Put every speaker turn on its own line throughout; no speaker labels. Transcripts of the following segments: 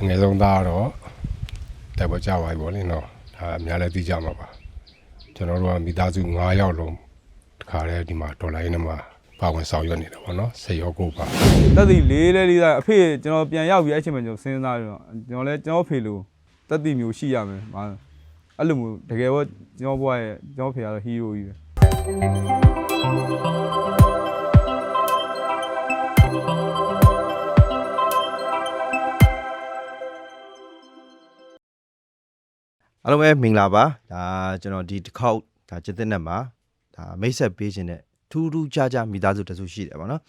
အငယ်ဆုံးသားကတော့တိုက်ပွဲကြပါပြီဗောလေနော်ဒါအများလည်းသိကြမှာပါကျွန်တော်တို့ကမိသားစု9ယောက်လုံးတခါတည်းဒီမှာဒေါ်လာရင်းထဲမှာပါဝင်ဆောင်ရွက်နေတယ်ဗောနော်စေရောကိုပါ
တက်တီလေးလေးလေးသားအဖေကျွန်တော်ပြန်ရောက်ပြီးအဲ့ချိန်မှာကျွန်တော်စဉ်းစားပြီးတော့ကျွန်တော်လည်းကျွန်တော်ဖေလို့တက်တီမျိုးရှိရမယ်ဟာအဲ့လိုမျိုးတကယ်တော့ကျွန်တော်ဘွားရဲ့ကျွန်တော်ဖေကတော့ဟီးရိုးကြီးပဲ
အားလုံးပဲမင်္ဂလာပါဒါကျွန်တော်ဒီတစ်ခေါက်ဒါจิตတဲ့နဲ့မှာဒါမိတ်ဆက်ပေးခြင်းနဲ့ထူးထူးခြားခြားမိသားစုတစုရှိတယ်ဗောနော်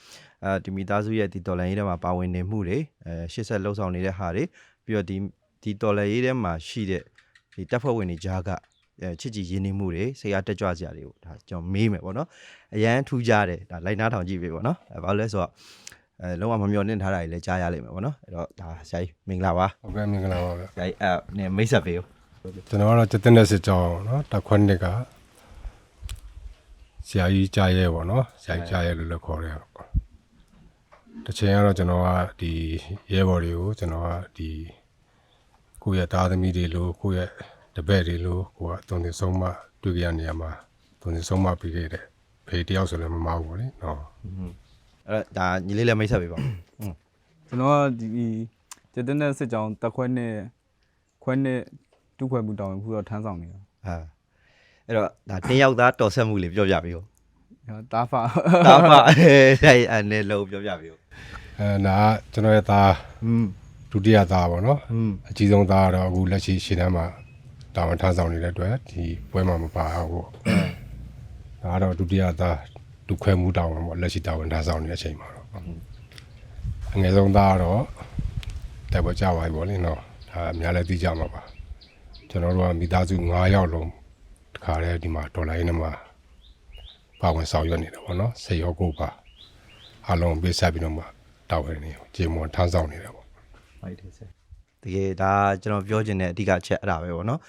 အဲဒီမိသားစုရဲ့ဒီတော်လန်ရေးထဲမှာပါဝင်နေမှုတွေအဲရှေ့ဆက်လှုပ်ဆောင်နေတဲ့ဟာတွေပြီးတော့ဒီဒီတော်လန်ရေးထဲမှာရှိတဲ့ဒီတပ်ဖွဲ့ဝင်တွေကြားကအဲချစ်ကြည်ရင်းနှီးမှုတွေဆရာတက်ကြွစရာတွေကိုဒါကျွန်တော်မေးမယ်ဗောနော်အရန်ထူးခြားတယ်ဒါလိုက်နားထောင်ကြည့်ပြီဗောနော်အဲဘာလို့လဲဆိုတော့အဲလုံးဝမမျှော်လင့်ထားတာတွေလည်းကြားရလိမ့်မယ်ဗောနော်အဲ့တော့ဒါဆရာကြီးမင်္ဂလာပါ
ဟုတ်ကဲ့မင်္ဂလာပါဗျ
ဆရာကြီးအဲနည်းမိတ်ဆက်ပေးဦး
ကျွန်တော်ကတော့ကျက်တဲ့စစ်ကြောင်းနော်တက်ခွန်းနှစ်ကဆရာကြီးကြားရဲဗောနော်ဆရာကြီးကြားရဲလို့လည်းခေါ်ရတယ်ပေါ့တစ်ချိန်ကတော့ကျွန်တော်ကဒီရဲဘော်တွေကိုကျွန်တော်ကဒီကိုယ့်ရဲ့သားသမီးတွေလို့ကိုယ့်ရဲ့တပည့်တွေလို့ကိုကအသွင်သင်ဆုံးမတွေ့ကြရနေရမှာသွင်သင်ဆုံးမပြီးခဲ့တဲ့ဖေတယောက်ဆိုလည်းမမဟုတ်ဘူးလေနော်
အဲ့တော့ဒါညီလေးလည်းမိတ်ဆက်ပေးပါဦး
ကျွန်တော်ကဒီကျတဲ့နဲ့စစ်ကြောင်းတက်ခွဲနဲ့ခွဲနဲ့ တူခွဲမှုတောင်းရင်ခုတော့ထမ်းဆောင်နေတာ
အဲအဲ့တော့ဒါတင်းယောက်သားတော်ဆက်မှုလေးပြောပြပေးဦး
တာဖာ
တာဖာအဲအနေလုံးပြောပြပေးဦး
အဲနာကျွန်တော်ရဲ့သား
อืม
ဒုတိယသားပေါ့နော်အကြီးဆုံးသားကတော့အခုလက်ရှိရှင်တန်းမှာတာဝန်ထမ်းဆောင်နေတဲ့အတွက်ဒီပွဲမှာမပါဘူးဒါကတော့ဒုတိယသားဒုခွဲမှုတာဝန်ပေါ့လက်ရှိတာဝန်ထမ်းဆောင်နေတဲ့အချိန်မှာတော့အငယ်ဆုံးသားကတော့တိုက်ပွဲကြပါပြီပေါ့လေနော်ဒါအများလည်းသိကြမှာပါ ကျွန်တော်တို့ကမိသားစု9ယောက်လုံးတခါတည်းဒီမှာဒေါ်လာရင်းထဲမှာပါဝင်ဆောင်ရွက်နေတယ်ပေါ့နော်စေရောကိုပါအားလုံးပေးဆက်ပြီးတော့မှတာဝန်နေခြေမွန်ထမ်းဆောင်နေတယ်ပေါ့
ဟုတ်တယ်ဆက်တကယ်ဒါကျွန်တော်ပြောချင်တဲ့အဓိကအချက်အဲ့ဒါပဲပေါ့နော်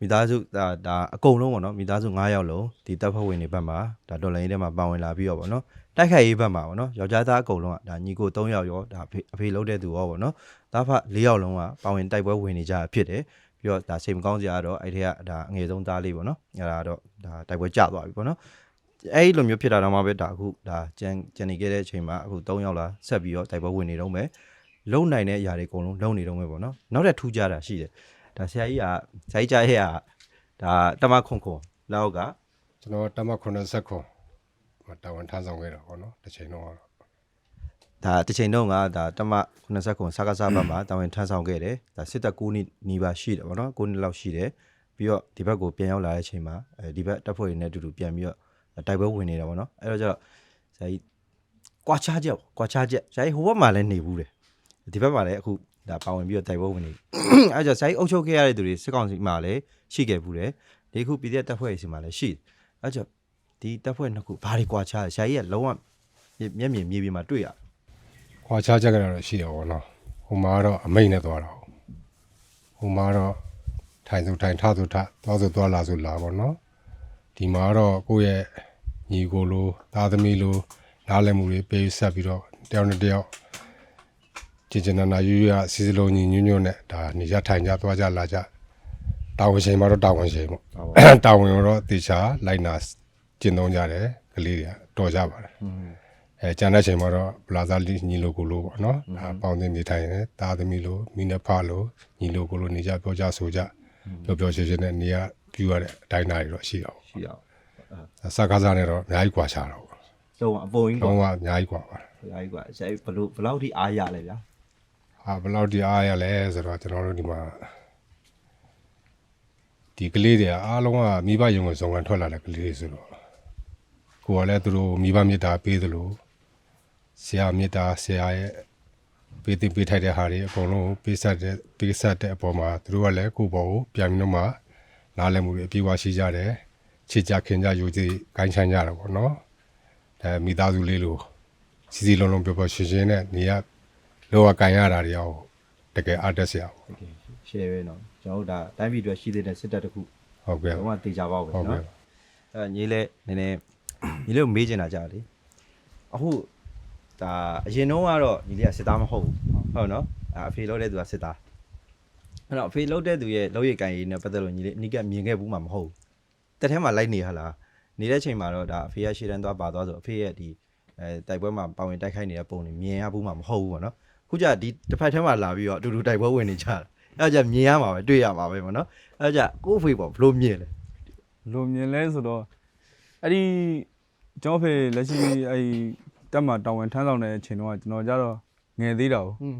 မိသားစုဒါဒါအကုန်လုံးပေါ့နော်မိသားစု9ယောက်လုံးဒီတပ်ဖွဲ့ဝင်တွေဘက်မှာဒါတော်လိုင်းထဲမှာပါဝင်လာပြီးတော့ပေါ့နော်တိုက်ခိုက်ရေးဘက်မှာပေါ့နော်ယောက်ျားသားအကုန်လုံးကဒါညီကို3ယောက်ရောဒါအဖေအဖေလုံးတဲ့သူရောပေါ့နော်ဒါဖ4ယောက်လုံးကပါဝင်တိုက်ပွဲဝင်နေကြတာဖြစ်တယ် ပြီးတော့ဒါစိတ်မကောင်းစရာကတော့အဲ့ဒီကဒါအငယ်ဆုံးသားလေးပေါ့နော်အဲ့ဒါတော့ဒါတိုက်ပွဲကျသွားပြီပေါ့နော်အဲ့ဒီလိုမျိုးဖြစ်တာတော့မှပဲဒါအခုဒါကြံကြံနေခဲ့တဲ့အချိန်မှာအခု3ယောက်လာဆက်ပြီးတော့တိုက်ပွဲဝင်နေတော့မယ်လုံနိုင်တဲ့အရာတွေအကုန်လုံးလုံနေတော့မယ်ပေါ့နော်နောက်ထပ်ထူးခြားတာရှိတယ်ဒါဆရာကြီးကဆရာကြီးကြားရဲ့ကဒါတမခွန်ခွန်လောက်က
ကျွန်တော်တမ80ခွန်မတာဝန်ထမ်းဆောင်ခဲ့တာပေါ့နော်တစ်ချိန်တော့ကတော့
ဒါတစ်ချိန်တုန်းကဒါတမ80ခွန်စကားစားဘက်မှာတာဝန်ထမ်းဆောင်ခဲ့တယ်ဒါစစ်တပ်9နှစ်နီးပါးရှိတယ်ပေါ့နော်9နှစ်လောက်ရှိတယ်ပြီးတော့ဒီဘက်ကိုပြန်ရောက်လာတဲ့အချိန်မှာအဲဒီဘက်တပ်ဖွဲ့တွေနဲ့အတူတူပြန်ပြီးတော့တိုက်ပွဲဝင်နေတာပေါ့နော်အဲ့တော့ကျတော့ဆရာကြီးကွာခြားချက်ပေါ့ကွာခြားချက်ဆရာကြီးဟိုဘက်မှာလည်းနေဘူးတယ်ဒီဘက်မှာလည်းအခုဒါပါဝင်ပြီးတော့တိုက်ပွဲဝင်နေအဲကြောင့်ဆိုင်အုပ်ချုပ်ခဲ့ရတဲ့သူတွေစစ်ကောင်စီမှာလည်းရှိခဲ့ဘူးတယ်ဒီခုပြည်တဲ့တပ်ဖွဲ့စီမှာလည်းရှိတယ်အဲကြောင့်ဒီတပ်ဖွဲ့နှစ်ခုဘာတွေကွာခြားလဲရှာကြီးကလုံးဝမျက်မြင်မြေပြင်မှာတွေ့ရတယ်
ခွာချချက်ကတော့ရှိတယ်ပေါ့နော်ဟိုမှာကတော့အမိတ်နဲ့သွားတာဟိုမှာတော့ထိုင်စုထိုင်ထစုထသွားစုသွားလာစုလာပေါ့နော်ဒီမှာကတော့ကိုယ့်ရဲ့ညီကိုလိုသားသမီးလိုနားလည်မှုတွေပေးဆက်ပြီးတော့တယောက်နဲ့တယောက်ကျင်ကျင်နာနာယူရစီစီလုံးညီညွတ်ညွတ်နဲ့ဒါနေကြထိုင်ကြသွားကြလာကြတာဝန်ချိန်မှာတော့တာဝန်ချိန်ပေါ့တာဝန်ရောတော့တေချာလိုက်နာကျင့်သုံးကြတယ်ကလေးတွေကတော်ကြပါတယ် အဲကျန်တဲ့ချိန်မှာတော့ပလာဇာလီညီလိုကိုလိုပေါ့နော်ဒါပေါင်းတင်နေထိုင်တယ်တာသမီလိုမိနဖလိုညီလိုကိုလိုနေကြပြောကြဆိုကြပြောပြောရှင်းရှင်းနဲ့နေရပြူရတဲ့အတိုင်းအတာတွေတော့ရှိတော့
ရှိအောင်
စကားစားနဲ့တော့အများကြီးကွာချတော့ပေါ့
လုံးဝအပေါ်ကြီး
လုံး
ကွာ
ဝအများကြီးကွာပါတယ်
ရှာကြီးကွာရှာကြီးဘလို့ဘလောက်ထိအားရလဲဗျာ
ဟာဘယ်လောက်ဒီအားရလဲဆိုတော့ကျွန်တော်တို့ဒီမှာဒီကလေးတွေအားလုံးကမိဘယုံကိုစုံကန်ထွက်လာတဲ့ကလေးတွေဆိုတော့ကိုကလည်းသူတို့မိဘမေတ္တာပေးသလို ဆရာမေတ္တာဆရာရဲ့ပေးတင်ပေးထိုက်တဲ့ဟာတွေအကုန်လုံးပေးဆက်တဲ့ပေးဆက်တဲ့အပေါ်မှာသူတို့ကလည်းကိုယ့်ဘောကိုပြန်ပြီးတော့မှနားလည်မှုတွေအပြည့်အဝရှိကြတယ်ချစ်ကြခင်ကြယူကြည်ကိုင်းချမ်းကြတယ်ပေါ့နော်ဒါမိသားစုလေးလို့စီစီလုံးလုံးပျော်ပျော်ရွှင်ရွှင်နဲ့နေရလောကကန်ရတာတွေရောတကယ်အားတက်စရာပေါ့
ရှယ်ပဲနော်ကျွန်တော်တို့ဒါတိုင်းပြည်အတွက်ရှိသေးတဲ့စစ်တပ်တစ်ခု
ဟုတ်ကဲ့
လုံးဝတေချာပါပဲ
ဟုတ်ကဲ့
နော်အဲညီလေးနည်းနည်းညီလေးကိုမေးချင်တာကြာလေအခု ဒါအရင်တော့ကတော့ညီလေးကစစ်သားမဟုတ်ဘူးဟုတ်နော်အဲအဖေလို့တဲ့သူကစစ်သားအဲ့တော့အဖေလောက်တဲ့သူရဲ့လောက်ရကန်ရေးနဲ့ပတ်သက်လို့ညီလေးအနိကမြင်ခဲ့ဘူးမှာမဟုတ်ဘူးတက်ထဲမှာလိုက်နေဟလားနေတဲ့ချိန်မှာတော့ဒါအဖေကရှေ့တန်းသွားပါသွားဆိုအဖေရဲ့ဒီအဲတိုက်ပွဲမှာပါဝင်တိုက်ခိုက်နေတဲ့ပုံတွေမြင်ရဘူးမှာမဟုတ်ဘူးပေါ့နော်ခုကျဒီတစ်ဖက်ထဲမှာလာပြီးတော့အတူတူတိုက်ပွဲဝင်နေကြတယ်အဲ့ဒါကြမြင်ရမှာပဲတွေ့ရမှာပဲပေါ့နော်အဲ့ဒါကြကိုယ့်အဖေပေါ့ဘလို့မြင်လဲ
လိုမြင်လဲဆိုတော့အဲ့ဒီကျွန်တော်ဖေလက်ရှိအဲ့ဒီ တက်မှာတောင်ဝင်ထမ်းဆောင်တဲ့အချိန်တော့ကျွန်တော်ကြတော့ငယ်သေးတာကို
อืม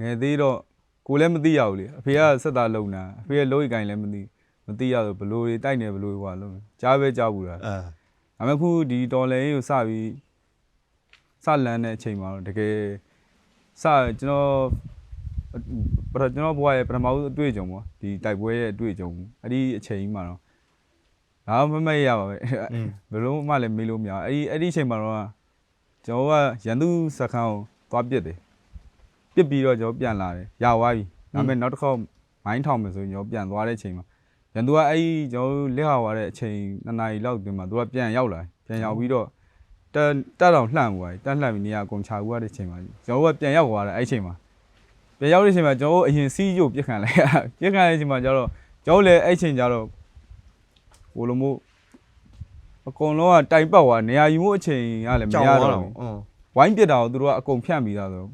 ငယ်သေးတော့ကိုလည်းမသိရဘူးလေအဖေကဆက်သားလုံတာအဖေရဲ့လုံးရိကိုင်လည်းမသိမသိရတော့ဘလို့တွေတိုက်နေဘလို့တွေဟွာလုံးကြားပဲကြားဘူးလား
အာ
ဒါပေမဲ့ခုဒီတော်လည်းကိုစပြီးစလန်းတဲ့အချိန်မှာတော့တကယ်စကျွန်တော်ပထကျွန်တော်ဘွားရဲ့ပထမဦးအတွေ့အကြုံပေါ့ဒီတိုက်ပွဲရဲ့အတွေ့အကြုံအဲ့ဒီအချိန်ကြီးမှာတော့ ဒါမှမမတ်ရပါပဲ
อืม
ဘယ်လို့မှလည်းမေးလို့မရအဲ့ဒီအဲ့ဒီအချိန်မှာတော့ကျွန်တော်ကရန်သူစခန်းကိုသွားပစ်တယ်ပစ်ပြီးတော့ကျွန်တော်ပြန်လာတယ်ရသွားပြီဒါပေမဲ့နောက်တစ်ခေါက်မိုင်းထောင်မယ်ဆိုရင်ကျွန်တော်ပြန်သွားတဲ့အချိန်မှာရန်သူကအဲ့ဒီကျွန်တော်လက်ဟာသွားတဲ့အချိန်နှစ်နာရီလောက်တွင်မှာသူကပြန်ရောက်လာပြန်ရောက်ပြီးတော့တက်တက်တော့လှန့်သွားပြီတက်လှန့်ပြီးနေရာအကုန်ချကူရတဲ့အချိန်မှာကျွန်တော်ကပြန်ရောက်သွားတယ်အဲ့ဒီအချိန်မှာပြန်ရောက်တဲ့အချိန်မှာကျွန်တော်အရင်စီးရုပ်ပြစ်ခံလိုက်ရပြစ်ခံတဲ့အချိန်မှာကျတော့ကျွန်တော်လည်းအဲ့ဒီအချိန်ကျတော့ ဟိုလိုမျိုးအကုန်လုံးကတိုင်ပတ်သွားနေရာယူမှုအချိန်ကလည်းမရတော့ဘူးဝိုင်းပြစ်တာကိုသူတို့ကအကုန်ဖြန့်ပြီးသားဆို
တော့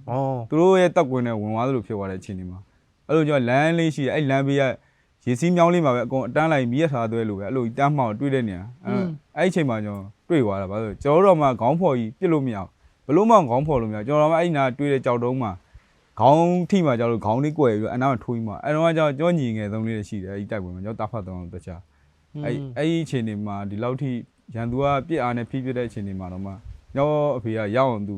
သူတို့ရဲ့တက်ကွင်းနဲ့ဝင်သွားသလိုဖြစ်သွားတဲ့အချိန်ဒီမှာအဲ့လိုကြောင့်လမ်းလေးရှိတယ်အဲ့လမ်းဘေးကရေစီးမြောင်းလေးမှာပဲအကုန်အတန်းလိုက်မြည့်ရထားသွဲလို့ပဲအဲ့လိုတန်းမှောင်တွေးတဲ့နေရာအဲ့အချိန်မှာကျွန်တော်တွေးသွားတာဘာလို့ကျွန်တော်တို့မှခေါင်းဖော်ကြီးပြစ်လို့မရဘူးဘလို့မှခေါင်းဖော်လို့မရကျွန်တော်တို့မှအဲ့နာတွေးတဲ့ကြောက်တုံးမှာခေါင်းထိမှကျွန်တော်တို့ခေါင်းလေးကွယ်ပြီးတော့အနားမှာထိုးပြီးမှအဲ့တော့ကျွန်တော်ညင်ငယ်သုံးလေးရှိတယ်အဲ့ဒီတိုက်ပွဲမှာကျွန်တော်တာဖတ်သုံးအောင်တခြား အဲ့အဲ့ဒီအချိန်တွေမှာဒီလောက်ထိရန်သူကပြစ်အားနဲ့ဖိပြတဲ့အချိန်တွေမှာတော့မှညောအဖေကရောက်အောင်သူ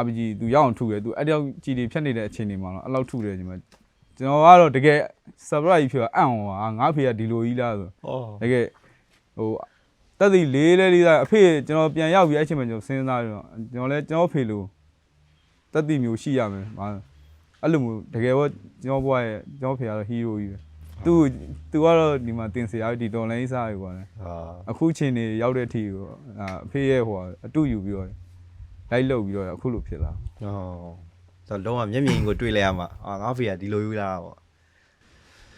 RPG သူရောက်အောင်ထုတယ်သူအဲ့တောင်ကြည်တွေဖြတ်နေတဲ့အချိန်တွေမှာတော့အဲ့လောက်ထုတယ်ညီမကျွန်တော်ကတော့တကယ် surprise ဖြစ်တော့အံ့ဩပါငါအဖေကဒီလိုကြီးလားဆို
อ๋อ
တကယ်ဟိုတက်သီလေးလေးလေးသားအဖေကျွန်တော်ပြန်ရောက်ပြီးအဲ့ချိန်မှာကျွန်တော်စဉ်းစားပြီးတော့ကျွန်တော်လည်းကျွန်တော်ဖေလို့တက်သီမျိုးရှိရမယ်ဟာအဲ့လိုမျိုးတကယ်တော့ကျွန်တော်ဘွားရဲ့ကျွန်တော်ဖေကတော့ hero ကြီးပဲ သူသူကတော့ဒီမှာတင်စရာဒီတော်လိုင်းစားရွာလဲ
ဟာ
အခုချိန်နေရောက်တဲ့အထိကိုအာအဖေရဲ့ဟိုအတူယူပြီးတော့လိုက်လုတ်ပြီးတော့အခုလိုဖြစ်လာ
ဟောဆိုတော့လုံးဝမျက်မြင်ကိုတွေ့လိုက်ရမှာအာငါဖေကဒီလိုယူလာတာပေါ့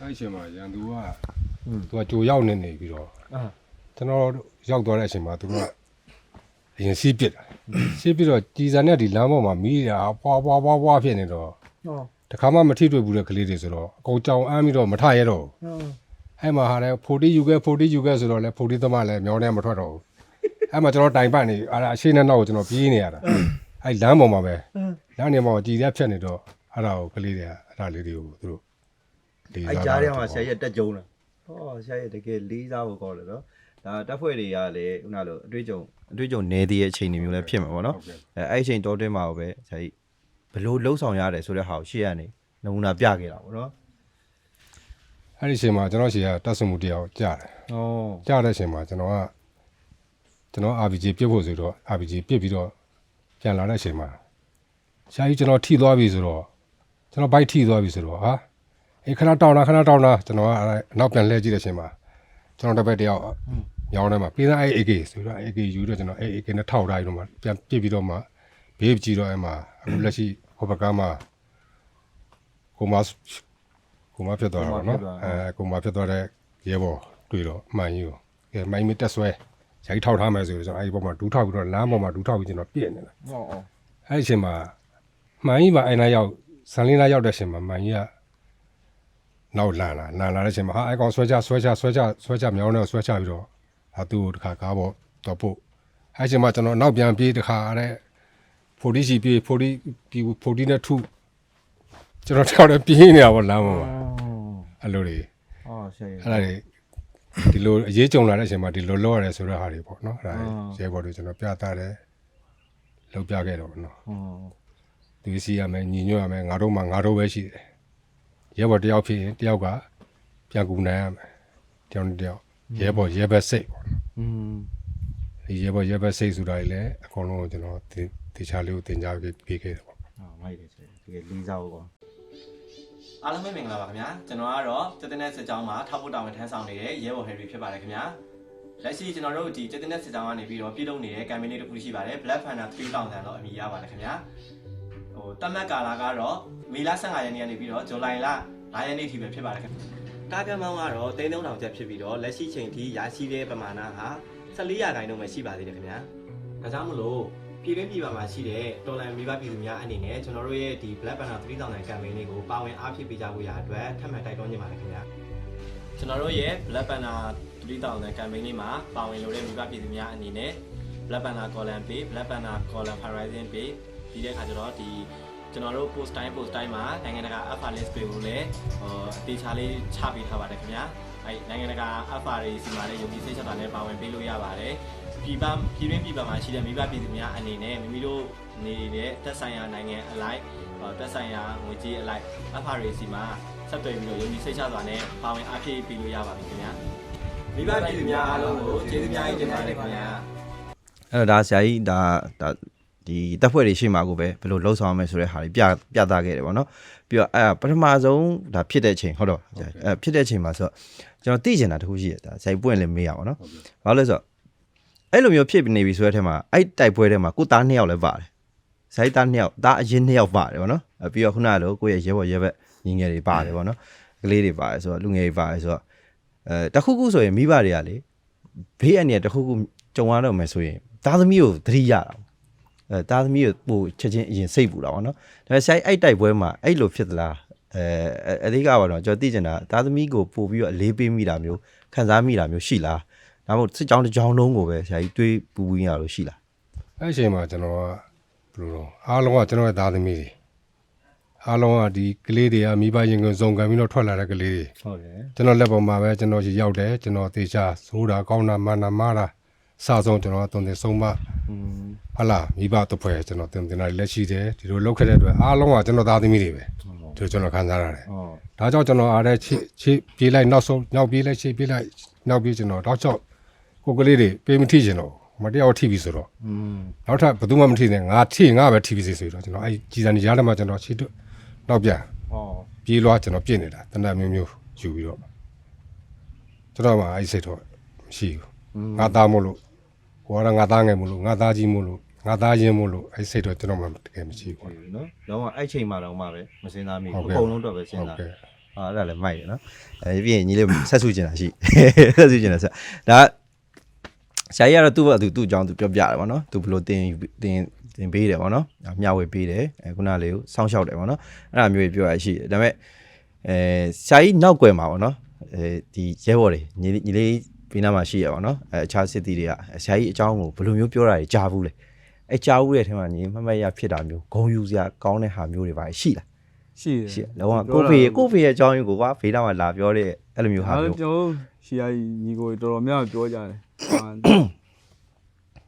အဲ့ချိန်မှာရန်သူကသူကကြိုရောက်နေနေပြီးတော့
အာ
ကျွန်တော်ရောက်သွားတဲ့အချိန်မှာသူကအရင်စီးပစ်တာစီးပြီးတော့ကြည်စံနဲ့ဒီလမ်းပေါ်မှာမိတာပွားပွားပွားပွားဖြစ်နေတော့
ဟော
တခါမှမထိတွေ့ဘူးတဲ့ကလေးတွေဆိုတော့အကုန်ကြောင်အမ်းပြီးတော့မထရဲတော့ဘူး
อ๋อ
အဲ့မှာဟာလဲ40ယူခဲ့40ယူခဲ့ဆိုတော့လဲ40သမားလဲမျောနေမထွက်တော့ဘူးအဲ့မှာကျွန်တော်တိုင်ပတ်နေအဲ့ဒါအရှိနဲ့နောက်ကိုကျွန်တော်ပြေးနေရတာအဲ့လမ်းပေါ်မှာပဲလမ်းနေမှာကြည်ရက်ဖြတ်နေတော့အဲ့ဒါကိုကလေးတွေကအဲ့ဒါလေးတွေကိုသူတို့ဒီ
အဲ့ကြားထဲမှာဆရာကြီးတက်ကြုံတာဟောဆရာကြီးတကယ်လေးစားဖို့ကောင်းတယ်နော်ဒါတက်ဖွဲ့တွေကလည်းခုနလိုအတွေ့အကြုံအတွေ့အကြုံနေသေးတဲ့အချိန်တွေမျိုးလည်းဖြစ်မှာပေါ့နော်
ဟုတ်ကဲ့
အဲအဲ့ဒီအချိန်တောတွင်းမှာပဲဆရာကြီး ဘလို့လှုပ်ဆောင်ရတယ်ဆိုတဲ့ဟာကိုရှေ့ကနေနမူနာပြခဲ့တာပေါ့နော်
အဲ့ဒီအချိန်မှာကျွန်တော်ရှေ့ကတက်ဆုံမှုတရားကိုကြားတယ်
ဩ
ကြားတဲ့အချိန်မှာကျွန်တော်ကကျွန်တော် RPG ပြစ်ဖို့ဆိုတော့ RPG ပြစ်ပြီးတော့ပြန်လာတဲ့အချိန်မှာရှားကြီးကျွန်တော်ထိသွားပြီဆိုတော့ကျွန်တော်ဘိုက်ထိသွားပြီဆိုတော့ဟာအေးခဏတောင်းတာခဏတောင်းတာကျွန်တော်ကအဲ့အနောက်ပြန်လှည့်ကြည့်တဲ့အချိန်မှာကျွန်တော်တစ်ပတ်တယောက်ညောင်းထဲမှာပြီးသားအဲ့ AK ဆိုတော့ AK ယူတော့ကျွန်တော်အဲ့ AK နဲ့ထောက်ထားပြီးတော့မှပြန်ပြစ်ပြီးတော့မှဘေးကြည့်တော့အဲ့မှာအခုလက်ရှိ ဟိုဘက်ကမှကိုမကိုမဖြစ်သွားတာပေါ့နော်အဲကိုမဖြစ်သွားတဲ့ရဲဘော်တွေ့တော့မှန်ကြီးကိုကဲမိုင်းမီတက်ဆွဲရိုက်ထောက်ထားမယ်ဆိုတော့ကျွန်တော်အဲ့ဒီပေါ်မှာဒူးထောက်ပြီးတော့လမ်းပေါ်မှာဒူးထောက်ပြီးကျွန်တော်ပြည့်နေတာ
ဩဩ
အဲ့ဒီအချိန်မှာမှန်ကြီးပါအိုင်နာရောက်ဆန်လင်းနာရောက်တဲ့အချိန်မှာမှန်ကြီးကနောက်လာလာလာလာတဲ့အချိန်မှာဟာအိုင်ကောင်ဆွဲချဆွဲချဆွဲချဆွဲချမြောင်းနဲ့ဆွဲချပြီးတော့ဟာသူ့ကိုတခါကားပေါ်တော့ပို့အဲ့ဒီအချိန်မှာကျွန်တော်နောက်ပြန်ပြေးတခါတဲ့ 40ရှိပြေး40ဒီ40နဲ့ထုကျွန်တော်တောက်တယ်ပြေးနေတာပေါ့လမ်းပေါ်မှာအဲ့လိုတွေ
ဩဆရာကြီး
အဲ့ဒါတွေဒီလိုအရေးကြုံလာတဲ့အချိန်မှာဒီလိုလောက်ရတယ်ဆိုတဲ့ဟာတွေပေါ့နော်အဲ့ဒါတွေရဲဘော်တွေကျွန်တော်ပြသတယ်လောက်ပြခဲ့တော့ပေါ့နော်
ဩ
သူစီရမယ်ညီညွတ်ရမယ်ငါတို့မှငါတို့ပဲရှိတယ်ရဲဘော်တယောက်ဖြစ်ရင်တယောက်ကပြန်ကူနိုင်ရမယ်တယောက်နဲ့တယောက်ရဲဘော်ရဲဘက်စိတ်ပေါ့နော်
อืม
ဒီရဲဘော်ရဲဘက်စိတ်ဆိုတာတွေလည်းအကုန်လုံးကိုကျွန်တော် တင်တေချာလေးကိုတင် जा ပေးခဲ့တယ်ပေါ့
အာမိုက်တယ်ဆရာကြီးတကယ်လေးစားဖို့ကော
အားလုံးပဲမင်္ဂလာပါခင်ဗျာကျွန်တော်ကတော့တက်တဲ့စစ်ကြောင်းမှာထောက်ဖို့တာဝန်ထမ်းဆောင်နေတဲ့ရဲဘော်ဟယ်ရီဖြစ်ပါတယ်ခင်ဗျာလက်ရှိကျွန်တော်တို့ဒီတက်တဲ့စစ်ကြောင်းကနေပြီးတော့ပြည်လုံးနေတဲ့ campaign လေးတစ်ခုရှိပါတယ် Black Panther 3000တော့အမည်ရပါတယ်ခင်ဗျာဟိုတတ်မှတ်ကာလာကတော့မေလ15ရက်နေ့ကနေပြီးတော့ဇူလိုင်လ9ရက်နေ့ထိပဲဖြစ်ပါတယ်ခင်ဗျတာဂက်မောင်းကတော့3000ကျပ်ဖြစ်ပြီးတော့လက်ရှိချိန်ထိရရှိတဲ့ပမာဏဟာ14ရာခိုင်နှုန်းပဲရှိပါသေးတယ်ခင်ဗျာဒါကြောင့်မလို့ ပြည်တွင်းပြည်ပမှာရှိတဲ့တော်လန်မိဘပြည်သူများအနေနဲ့ကျွန်တော်တို့ရဲ့ဒီ Black Banner 3000 campaign လေးကိုပါဝင်အားဖြည့်ပေးကြဖို့ရအတွက်ထပ်မံတိုက်တွန်းနေပါတယ်ခင်ဗျာကျွန်တော်တို့ရဲ့ Black Banner 3000 campaign လေးမှာပါဝင်လို့တဲ့မိဘပြည်သူများအနေနဲ့ Black Banner column page Black Banner column horizon page ပြီးတဲ့အခါကျတော့ဒီကျွန်တော်တို့ post time post time မှာနိုင်ငံတကာ alpha list တွေကိုလည်းဟိုအသေးချာလေးချပေးထားပါတယ်ခင်ဗျာအဲနိုင်ငံတကာ alpha တွေစီမှာလည်းယုံကြည်စိတ်ချတာနဲ့ပါဝင်ပေးလို့ရပါတယ် ပြည်ပပြည်တွင်းပြည်ပမှာရှိတဲ့မိဘပြည်သူများအနေနဲ့မိမိတို့နေတဲ့တက်ဆိုင်ရာနိုင်ငံအလိုက်ဟိုတက်ဆိုင်ရာငွေကြေးအလိုက် alpha တွေစီမှာဆက်သွယ်ပြီးတော့ယုံကြည်စိတ်ချစွာနဲ့ပါဝင်အားဖြည့်ပေးလို့ရပါပြီခင်ဗျာမိဘပြည်သူများအားလုံးကိုကျေးဇူးများကြီးတင်ပါတယ်ခင်ဗျာ
အဲ့တော့ဒါဆရာကြီးဒါဒါဒီတက်ဖွဲ့တွေရှိမှာကိုပဲဘယ်လိုလှုပ်ဆောင်ရမလဲဆိုတဲ့ဟာတွေပြပြသခဲ့တယ်ဗောနော်ပြီးတော့အဲ့ပထမဆုံးဒါဖြစ်တဲ့အချိန်ဟုတ်တော့ဆရာကြီးအဲ့ဖြစ်တဲ့အချိန်မှာဆိုတော့ကျွန်တော်သိချင်တာတစ်ခုရှိရဒါဆရာကြီးပွင့်လည်းမေးရပါတော့ဘာလို့လဲဆိုတော့ အဲ့လိုမျိုးဖြစ်နေပြီဆိုတဲ့အထက်မှာအဲ့တိုက်ပွဲထဲမှာကိုသားနှစ်ယောက်လည်းပါတယ်ဆရာကြီးသားနှစ်ယောက်သားအရင်နှစ်ယောက်ပါတယ်ဗောနော်အဲ့ပြီးတော့ခုနကလိုကိုယ့်ရဲ့ရဲဘော်ရဲဘက်ညီငယ်တွေပါတယ်ဗောနော်ကလေးတွေပါတယ်ဆိုတော့လူငယ်တွေပါတယ်ဆိုတော့အဲတခုခုဆိုရင်မိဘတွေကလေဘေးအန္တရာယ်တခုခုကြုံရတော့မယ်ဆိုရင်သားသမီးကိုသတိရတာအဲသားသမီးကိုပို့ချက်ချင်းအရင်စိတ်ပူတာဗောနော်ဒါပေမဲ့ဆိုင်အဲ့တိုက်ပွဲမှာအဲ့လိုဖြစ်သလားအဲအဓိကပါတော့ကျွန်တော်သိချင်တာသားသမီးကိုပို့ပြီးတော့အလေးပေးမိတာမျိုးခံစားမိတာမျိုးရှိလား ဒါမှမဟုတ်စစ်ကြောင်းတစ်ကြောင်းလုံးကိုပဲဆရာကြီးတွေးပူပူရလို့ရှိလား
အဲ့ဒီအချိန်မှာကျွန်တော်ကဘယ်လိုလဲအားလုံးကကျွန်တော်ရဲ့သားသမီးတွေအားလုံးကဒီကလေးတွေကမိဘရင်ကစုံကံပြီးတော့ထွက်လာတဲ့ကလေးတွေ
ဟုတ်တယ်
ကျွန်တော်လက်ပေါ်မှာပဲကျွန်တော်ကြီးရောက်တယ်ကျွန်တော်တေချာစိုးတာကောင်းတာမာနာမာတာစဆုံးကျွန်တော်အသွင်သင်ဆုံးမ
อืม
ဟာလာမိဘတစ်ဖွဲ့ကျွန်တော်တင်တင်တာလက်ရှိတယ်ဒီလိုလောက်ခဲ့တဲ့အတွက်အားလုံးကကျွန်တော်သားသမီးတွေပဲဒီလိုကျွန်တော်ခံစားရတယ်
ဟုတ်
ဒါကြောင့်ကျွန်တော်အားတဲ့ချစ်ချစ်ပြေးလိုက်နောက်ဆုံးနောက်ပြေးလိုက်ချစ်ပြေးလိုက်နောက်ပြေးကျွန်တော်တောက်ချောက် ကိုကလေးတွေပေးမထိချင်တော့မတရားထိပြီဆိုတော့
อืม
နောက်ထပ်ဘယ်သူမှမထိနဲ့ငါထိငါပဲထိပြီစေဆိုတော့ကျွန်တော်အဲကြည်စံနေကြားထဲမှာကျွန်တော်ချစ်တော့နောက်ပြန်
ဟော
ပြေးလွှားကျွန်တော်ပြစ်နေတာတဏှာမျိုးမျိုးယူပြီးတော့ကျွန်တော်မှအဲစိတ်တော့မရှိဘူးငါသားမို့လို့ဟိုကငါသားငယ်မို့လို့ငါသားကြီးမို့လို့ငါသားရင်းမို့လို့အဲစိတ်တော့ကျွန်တော်မှတကယ်မရှိဘူး
နော်တော့အဲ့ချိန်မှာတော့မှပဲမစင်သားမိ
ဟုတ်
ဘူး
ကဲ့
အကုန်လုံးတော့ပဲစင်
ဟုတ်
သား
ကဲ့
အာအဲ့ဒါလည်းမိုက်တယ်နော်အဲပြီးရင်ညီလေးဆက်စုကျင်တာရှိဆက်စုကျင်တာဆက်ဒါ ဆရာကြီးကတော့သူ့ဘာသူသူ့အကြောင်းသူပြောပြတယ်ဗောနော်သူဘယ်လိုတင်တင်တင်ပေးတယ်ဗောနော်မျှဝေပေးတယ်အဲခုနလေးကိုစောင့်ရှောက်တယ်ဗောနော်အဲ့ဒါမျိုးကြီးပြောရရှိတယ်ဒါပေမဲ့အဲဆရာကြီးနောက်ွယ်မှာဗောနော်အဲဒီရဲဘော်တွေညီလေးညီလေးပြီးနားမှာရှိရဗောနော်အဲအခြားစစ်တီတွေကဆရာကြီးအကြောင်းကိုဘယ်လိုမျိုးပြောတာတွေကြားဘူးလေအဲကြားဘူးတဲ့အထက်မှာညီမမတ်ရဖြစ်တာမျိုးဂုံယူစရာကောင်းတဲ့ဟာမျိုးတွေပါရှိလား
ရှိတယ်
ရှိတယ်လောကကိုဖေကိုဖေရဲ့အကြောင်းရင်းကိုကဖေးတော့မှလာပြောတဲ့အဲ့လိုမျိုးဟာ
ဟာ
မျိုး
ကျွန်တော်ရှီယာကြီးညီကိုတော်တော်များများပြောကြတယ်ဟာ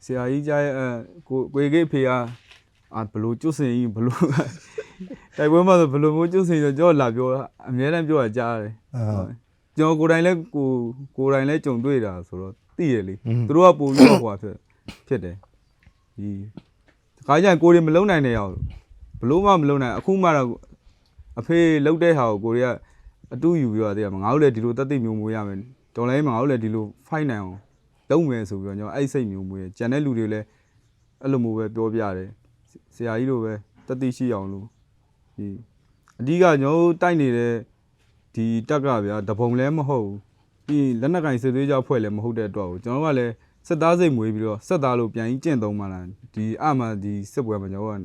ဆရာကြီးကြားရဲ့အဲကိုကိုကေဖေကအာဘလို့ကျွတ်စင်ကြီးဘလို့တိုက်ပွဲမှာဆိုဘလို့မျိုးကျွတ်စင်ဆိုကျွန်တော်လာပြောတာအများတန်းပြောတာကြားတယ်ဟုတ်ကျွန်တော်ကိုယ်တိုင်လဲကိုကိုယ်တိုင်လဲကြုံတွေ့တာဆိုတော့သိရလေသူတို့ကပို့ပြီးတော့ဟိုဟာဖြစ်ဖြစ်တယ်ဒီခါကျရင်ကိုယ်တွေမလုံနိုင်တဲ့အောင်ဘလို့မှမလုံနိုင်အခုမှတော့အဖေလှုပ်တဲ့ဟာကိုကိုတွေကအတူယူပြီးတော့တရားမငါတို့လည်းဒီလိုတက်သိမျိုးမွေးရမယ်တော်လိုင်းမှာငါတို့လည်းဒီလိုဖိုက်နိုင်အောင် လုပ်မယ်ဆိုပြီးတော့ကျွန်တော်အဲ့စိတ်မျိုးမွေးရကြံတဲ့လူတွေလည်းအဲ့လိုမျိုးပဲပြောပြတယ်ဆရာကြီးလိုပဲတက်သိရှိအောင်လို့ဒီအဓိကကျွန်တော်တို့တိုက်နေတဲ့ဒီတက်ကဗျာတပုံလည်းမဟုတ်ဘူးပြီးလက်နက်ကင်စစ်သွေးကြောက်ဖွဲ့လည်းမဟုတ်တဲ့အတွက်ကိုကျွန်တော်ကလည်းစစ်သားစိတ်မွေးပြီးတော့စစ်သားလို့ပြန်ကြီးကျင့်သုံးမှလားဒီအမှဒီစစ်ပွဲမှာကျွန်တော်က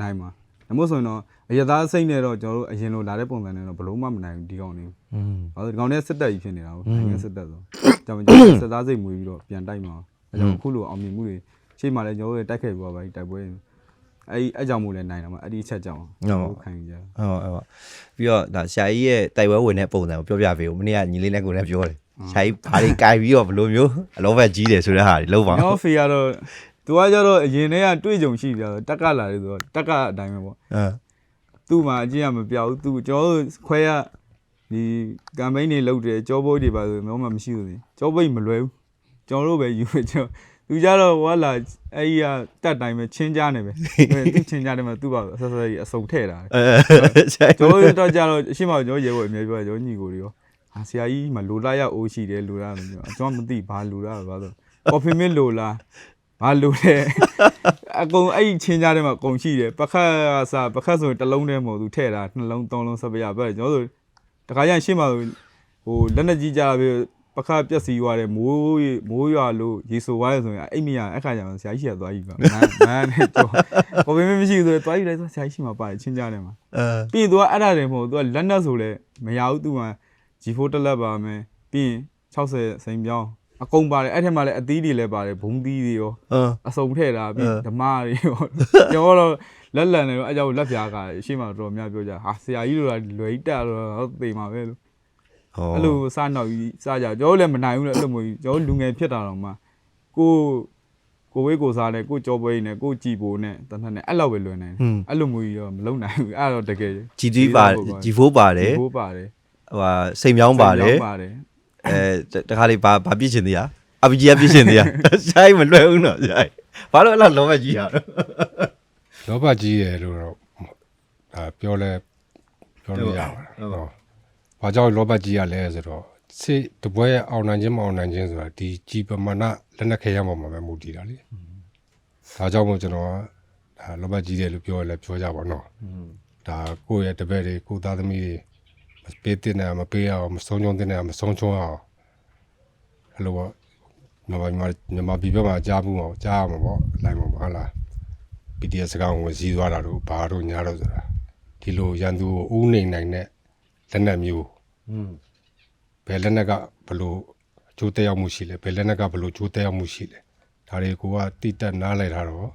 နိုင်မှာ ဒါမို့ဆိုရင်တော့အရသားစိတ်နဲ့တော့ကျွန်တော်တို့အရင်လိုလာတဲ့ပုံစံနဲ့တော့ဘလို့မှမနိုင်ဘူးဒီကောင်လေး
อืม။
ဘာလို့ဒီကောင်နဲ့စစ်တပ်ကြီးဖြစ်နေတာဟုတ်နိုင်ငံစစ်တပ်ဆို။ကြောင်ကျွန်တော်စစ်သားစိတ်မွေးပြီးတော့ပြန်တိုက်မှာ။အဲကြောင့်အခုလိုအောင်မြင်မှုတွေရှေ့မှာလည်းကျွန်တော်တို့တိုက်ခဲ့ပြီးပါပြီတိုက်ပွဲတွေ။အဲဒီအဲကြောင့်မို့လဲနိုင်တာမှာအဲ့ဒီအချက်ကြောင့်ခံကြ
ဟုတ်အဲ့ပါပြီးတော့ဒါဆရာကြီးရဲ့တိုက်ပွဲဝင်တဲ့ပုံစံကိုပြောပြပေးဦးမနေ့ကညီလေးနဲ့ကိုလည်းပြောတယ်ဆရာကြီးဘာတွေကြိုက်ပြီးတော့ဘယ်လိုမျိုးအလောဘက်ကြီးတယ်ဆိုတဲ့ဟာတွေလုံးပါ။
ကျွန်တော်ဖေကတော့ သူကကြတော့အရင်တည်းကတွေ့ကြုံရှိကြတော့တက်ကလာတယ်ဆိုတော့တက်ကအတိုင်းပဲပေါ့
အဲ။
သူ့မှာအကျင့်ကမပြောက်ဘူး။သူကျွန်တော်တို့ခွဲရဒီကမ်ပိန်းတွေလုပ်တယ်ကြောဘိုးတွေပါဆိုမျိုးမှမရှိဘူး။ကြောဘိတ်မလွယ်ဘူး။ကျွန်တော်တို့ပဲယူပဲကျွန်တော်သူကြတော့ဟောလာအဲ့ဒီကတက်တိုင်းပဲချင်းကြနေပဲသူချင်းကြတယ်မှာသူ့ပါဆက်ဆက်ကြီးအစုံထဲ့တာ
အဲဆရာ
ကျွန်တော်တို့တော့ကြတော့အရှိမကျွန်တော်ရဲဘော်အမြဲပြောတယ်ကျွန်တော်ညီကိုတွေရောဟာဆရာကြီးမလိုလားရအိုးရှိတယ်လိုလားလို့ပြောကျွန်တော်မသိဘာလိုလားဘာလို့ကော်ဖီမစ်လိုလား ဘာလို့လဲအကုန်အဲ့ဒီချင်းကြားထဲမှာအကုန်ရှိတယ်ပခတ်ကစားပခတ်ဆိုရင်တစ်လုံးတည်းမဟုတ်ဘူးထည့်တာနှလုံးသုံးလုံးစပရပဲကျွန်တော်တို့တခါကျရင်ရှေ့မှာဟိုလက်နဲ့ကြီးကြတာပဲပခတ်ပြက်စီသွားတယ်မိုးရေမိုးရွာလို့ရေဆိုသွားရဆိုရင်အိတ်မရအခါကျမှဆရာကြီးကသွားယူပါမန်းမန်းနဲ့ကြောကိုပင်မရှိဘူးဆိုသွားယူလိုက်ဆိုဆရာကြီးရှိမှာပါတယ်ချင်းကြားထဲမှာ
အဲ
ပြီးရင် तू ကအဲ့ဒါတွေမဟုတ် तू ကလက်နက်ဆိုလဲမရဘူး तू က G4 တက်လက်ပါမယ်ပြီးရင်60စိန်ပြောင်း အကုန်ပါတယ်အဲ့ထက်မှလည်းအသီးတွေလည်းပါတယ်ဘုံသီးတွေရော
အင်း
အစုံထည့်တာပြီး
အဲ
ဓမ္မတွေရောကျွန်တော်တော့လက်လန်တွေရောအကြောင်းလက်ပြားကရှေ့မှာတော်တော်များပြောကြဟာဆရာကြီးတို့ကလွယ်ကြီးတက်တော့သိမှာပဲလို့
ဟော
အဲ့လိုစနောက်ကြီးစကြကျွန်တော်တို့လည်းမနိုင်ဘူးလေအဲ့လိုမျိုးကြီးကျွန်တော်တို့လူငယ်ဖြစ်တာတော့မှကိုကိုဝေးကိုစားနဲ့ကိုကြောပွဲကြီးနဲ့ကိုကြည်ပိုနဲ့တန်းတန်းနဲ့အဲ့လောက်ပဲလွယ်နိုင်တယ်
ဟွန်း
အဲ့လိုမျိုးကြီးတော့မလုံနိုင်ဘူးအဲ့တော့တကယ်
G3 ပါ G4 ပါတယ်
ဘိုးပါတယ်
ဟိုဟာစိတ်မြောင်းပါတယ်
ပါတယ်
အဲတခါလေးဘာဘာပြည့်ချင်သေးရအပီကြီးကပြည့်ချင်သေးရဆိုင်မလွယ်ဘူးနော်ဆိုင်ဘာလို့အဲ့လိုလုံးဝကြီးရတော့
လောဘကြီးတယ်လို့တော့ဒါပြောလဲပြောလို့ရပါတယ်ဟုတ်ဘာကြောင့်လောဘကြီးရလဲဆိုတော့စိတ်တပွဲရဲ့အောင်နိုင်ခြင်းမအောင်နိုင်ခြင်းဆိုတာဒီကြီးပမာဏလက်နက်ခဲရမှာပဲမူတည်တာလေဒါကြောင့်မို့ကျွန်တော်ကဒါလောဘကြီးတယ်လို့ပြောရလဲပြောကြပါတော့ဒါကိုယ့်ရဲ့တပည့်တွေကိုယ်သားသမီးတွေ မပေးတဲ့နဲ့မပေးရအောင်မဆုံးချုံတဲ့နဲ့မဆုံးချုံအောင်အဲ့လိုပေါ့မြန်မာမြန်မာမြန်မာပြည်ဘက်မှာကြားမှုအောင်ကြားရမှာပေါ့လိုက်မှာပေါ့ဟုတ်လား PDF စကားဝင်စည်းသွားတာတို့ဘာတို့ညာတို့ဆိုတာဒီလိုရန်သူကိုဥနေနိုင်တဲ့လက်နက်မျိုး
อืม
ဘယ်လက်နက်ကဘလို့အကျိုးတက်ရောက်မှုရှိလဲဘယ်လက်နက်ကဘလို့အကျိုးတက်ရောက်မှုရှိလဲဒါတွေကိုကတိတက်နားလိုက်တာတော့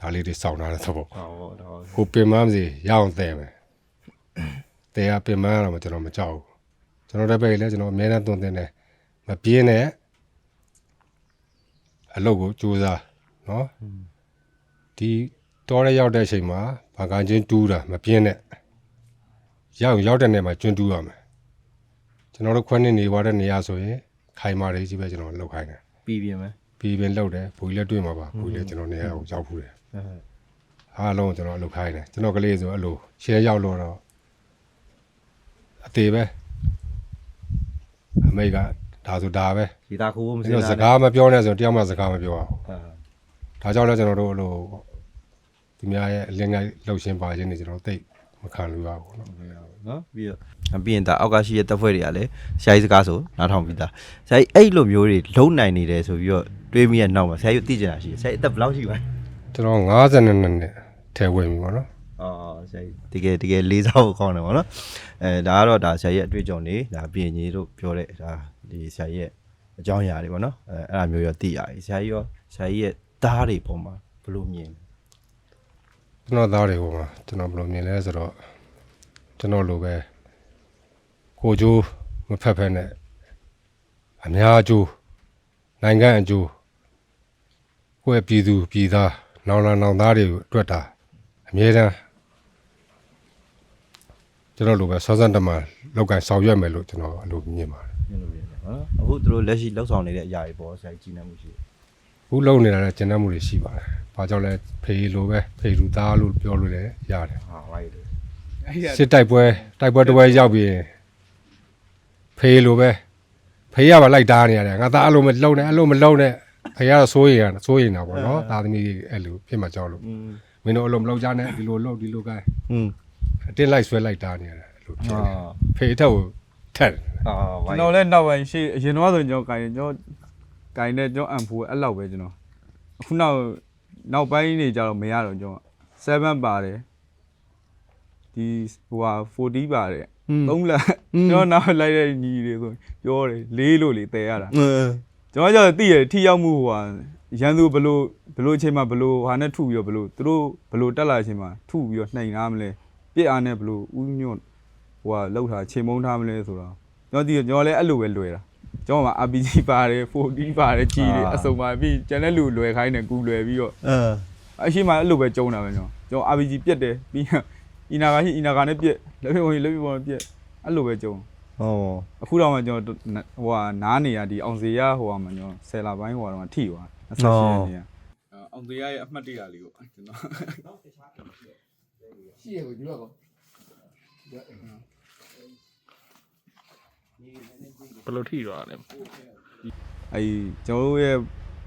ဒါလေးတွေစောင့်ထားတဲ့သဘော
ဟောတော့
ဟိုပင်မမစီရအောင်တဲ့မယ် တဲ့ကပင်မတော့ကျွန်တော်မကြောက်ဘူးကျွန်တော်တက်ပဲလေကျွန်တော်အများနဲ့တွန်းတင်တယ်မပြင်းနဲ့အလုပ်ကိုကြိုးစားနော်ဒီတော်ရရောက်တဲ့အချိန်မှာဘာကချင်းတူးတာမပြင်းနဲ့ရောက်ရောက်တဲ့နေရာမှာကျွန်းတူးရမယ်ကျွန်တော်တို့ခွန်းနေနေသွားတဲ့နေရာဆိုရင်ခိုင်မာလေးကြီးပဲကျွန်တော်လောက်ခိုင်းတယ်
ပြီးပြင်မယ်
ပြီးပြင်လောက်တယ်ဘူကြီးလည်းတွေ့မှာပါဘူကြီးလည်းကျွန်တော်နေရာကိုရောက်ဖူးတယ်
အဲ
အားလုံးကျွန်တော်အလုပ်ခိုင်းတယ်ကျွန်တော်ကလေးဆိုအဲ့လိုရှဲရောက်လို့တော့ အသေးပဲအမေကဒါဆိုဒါပဲ
ဒီသားခိုးဖို့မစ
ကျွန်
င်
တော်စကားမပြောနဲ့ဆိုတယောက်မှစကားမပြောအောင်ဒါကြောင့်လည်းကျွန်တော်တို့အဲ့လိုသူများရဲ့အလင်းငယ်လှုပ်ရှင်ပါခြင်းတွေကျွန်တော်တိတ်မခံလို့ရဘူးနော်
နော်ပြီးတော့ပြီးရင်ဒါအောက်ကရှိတဲ့တပ်ဖွဲ့တွေကလည်းဆရာကြီးစကားဆိုနားထောင်ပြီးသားဆရာကြီးအဲ့လိုမျိုးတွေလုံနိုင်နေတယ်ဆိုပြီးတော့တွေးမိရနောက်မှာဆရာကြီးသိကြတာရှိတယ်ဆရာကြီးအသက်ဘယ်လောက်ရှိပါလဲ
ကျွန်တော်52နှစ်နဲ့ထဲဝင်ပြီပေါ့နော်
အော်ဆရာကြီးတကယ်တကယ်လေးစားဖို့ကောင်းတယ်ဗောနော်အဲဒါကတော့ဒါဆရာကြီးရဲ့အတွေ့အကြုံတွေဒါပြင်ကြီးတို့ပြောတဲ့ဒါဒီဆရာကြီးရဲ့အကြောင်းအရာတွေဗောနော်အဲအဲ့ဒါမျိုးရောသိရတယ်ဆရာကြီးရောဆရာကြီးရဲ့သားတွေပုံမှာဘယ်လိုမြင်လဲ
ကျွန်တော်သားတွေဟိုမှာကျွန်တော်ဘယ်လိုမြင်လဲဆိုတော့ကျွန်တော်လိုပဲကိုကျိုးမဖက်ဖက်နဲ့အများကျိုးနိုင်ငံအကျိုးကိုယ့်ရဲ့ပြည်သူပြည်သားနောင်လာနောင်သားတွေကိုအတွက်တာအမြဲတမ်း ကျွန်တော်လိုပဲဆောစန်းတမလောက်ကန်ဆောင်ရွက်မယ်လို့ကျွန်တော်အလိုမြင်ပါတယ်
မြင်လို့ရတယ်ဟုတ်လားအခုသူတို့လက်ရှိလောက်ဆောင်နေတဲ့အရာတွေပေါ်ဆရာကြီးကြီးနေမှုရှိတယ်
ခုလုံနေတာလည်းကျန်တတ်မှုတွေရှိပါတယ်ဘာကြောင့်လဲဖေးလိုပဲဖေးလူသားလို့ပြောလို့လည်းရတယ်
ဟာဟုတ်တယ်
စစ်တိုက်ပွဲတိုက်ပွဲတစ်ပွဲရောက်ပြီးဖေးလိုပဲဖေးရပါလိုက်တားနေရတယ်ငါသားအလိုမလုံနဲ့အလိုမလုံနဲ့ဖေးကတော့စိုးရိမ်တာစိုးရိမ်တာပေါ့နော်သားသမီးအဲ့လိုဖြစ်မှကြောက်လို့မင်းတို့အလိုမလုံကြနဲ့ဒီလိုလုံဒီလိုကဲ
อืม
အတင်းလိုက်ဆွဲလိုက်တားနေရတယ်အဲ့လိုဖြစ်
အာ
နေဖေးထက်ကိုထက်
အာဝို
ကျွန်
င်း
တော်လည်းနောက်ပိုင်းရှေ့အရင်တော့ဆိုကျွန်တော်ကင်ကျွန်တော်ကင်တဲ့ကျွန်တော်အန်ဖူအဲ့လောက်ပဲကျွန်တော်အခုနောက်နောက်ပိုင်းနေကြတော့မရတော့ကျွန်တော်7ပါတယ်ဒီဟိုဟာ40ပါတယ်3လက်ကျွန်တော်နောက်လိုက်တဲ့ညီတွေဆိုပြောတယ်လေးလို့လေတည်ရတာ
အင်း
ကျွန်တော်ကျတော့သိရထိရောက်မှုဟိုဟာရန်သူဘလို့ဘလို့အချိန်မှာဘလို့ဟာနဲ့ထုပြီးတော့ဘလို့သူတို့ဘလို့တက်လာအချိန်မှာထုပြီးတော့နှိမ်ထားမလဲ ပြစ်အားနဲ့ဘလို့ဥညွတ်ဟိုဟာလောက်ထားချိန်မုံထားမလဲဆိုတော့ကျွန်တော်သိရကျွန်တော်လည်းအဲ့လိုပဲလွယ်တာကျွန်တော်က RPG ပါတယ်40ပါတယ်ကြီးတယ်အစုံပါပြီးကျန်တဲ့လူလွယ်ခိုင်းတယ်ကူလွယ်ပြီးတော့
အင်း
အရှိမအဲ့လိုပဲကြုံတာပဲကျွန်တော်ကျွန်တော် RPG ပြက်တယ်ပြီးတော့အီနာကရှိအီနာကနဲ့ပြက်လက်ပြဝင်လက်ပြဝင်ပြက်အဲ့လိုပဲကြုံ
ဟော
အခုတော့မှကျွန်တော်ဟိုဟာနားနေရဒီအောင်စေရဟိုဟာမှကျွန်တော်ဆယ်လပိုင်းဟိုဟာတော့ထိသွား28ရက်နေရအောင်စေရရဲ့အမှတ်တရလေးကိုကျွန်တော်
ရှိရကိုဒီတော့ကော
ဘယ်လိုထိသွားလဲ
အဲကျွန်တော်တို့ရဲ့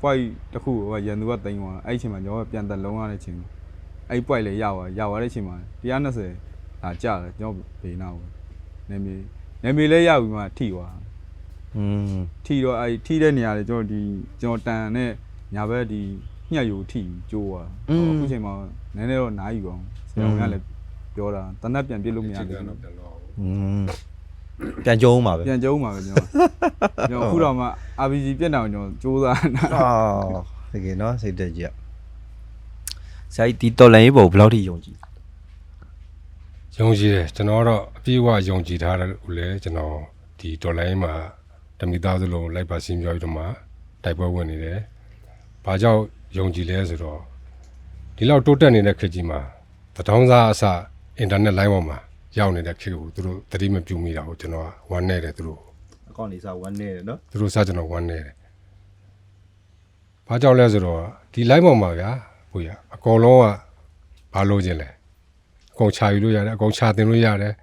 point တစ်ခုဟိုရန်သူကတင်သွားအဲ့ဒီအချိန်မှာကျွန်တော်ပြန်တက်လုံးရတဲ့အချိန်အဲ့ point လေးရသွားရသွားတဲ့အချိန်မှာ120ဒါကြတယ်ကျွန်တော်ဘေးနာကိုနေမီနေမီလေးရပြီးမှထိသွား
อืม
ထီတော့အဲ့ထိတဲ့နေရာလေကျွန်တော်ဒီကျွန်တော်တန်နဲ့ညာဘက်ဒီညှက်ယူထိကျိုးသွားအခုချိန်မှာ နည်းနည်းတော့နားယူအောင်ဆရာဝန်ကလည်းပြောတာတနက်ပြန်ပြစ်လို့မရ
ချစ်
ဘူး
ကတော့ပြန်တော့
อืมပြန်ကြုံးပါပဲ
ပြန်ကျုံးပါပဲကျွန်တော်ကျွန်တော်အခုတော့မှ RPG ပြက်တောင်ကျွန်တော်စူးစမ်းတာ
အော်တကယ်နော်စိတ်တက်ကြဆရာကြီးဒီတော်လိုင်းရေးပုံဘယ်လောက်ထိယုံကြည်
ယုံကြည်တယ်ကျွန်တော်တော့အပြည့်အဝယုံကြည်ထားတယ်လို့လေကျွန်တော်ဒီတော်လိုင်းမှာတမိသားစုလုံးလိုက်ပါစီမြောက်ပြီးတော့မှတိုက်ပွဲဝင်နေတယ်။ဘာကြောင့်ယုံကြည်လဲဆိုတော့ ဒီလောက်တိုးတက်နေတဲ့ခေတ်ကြီးမှာသတောင်းစားအစအင်တာနက်လိုင်းပေါ်မှာရောက်နေတဲ့ခေတ်ကိုသူတို့သတိမပြုမိတာကိုကျွန်တော်ကဝမ်းနေတယ်သူတို့
အကောင့်လေးစားဝမ်းနေတယ်နော်
သူတို့စကျွန်တော်ဝမ်းနေတယ်။ဘာကြောင့်လဲဆိုတော့ဒီ line ပေါ်မှာဗျာကိုရအကောင်လုံးကဘာလို့ခြင်းလဲအကောင်ချယူလို့ရတယ်အကောင်ချတင်လို့ရတယ်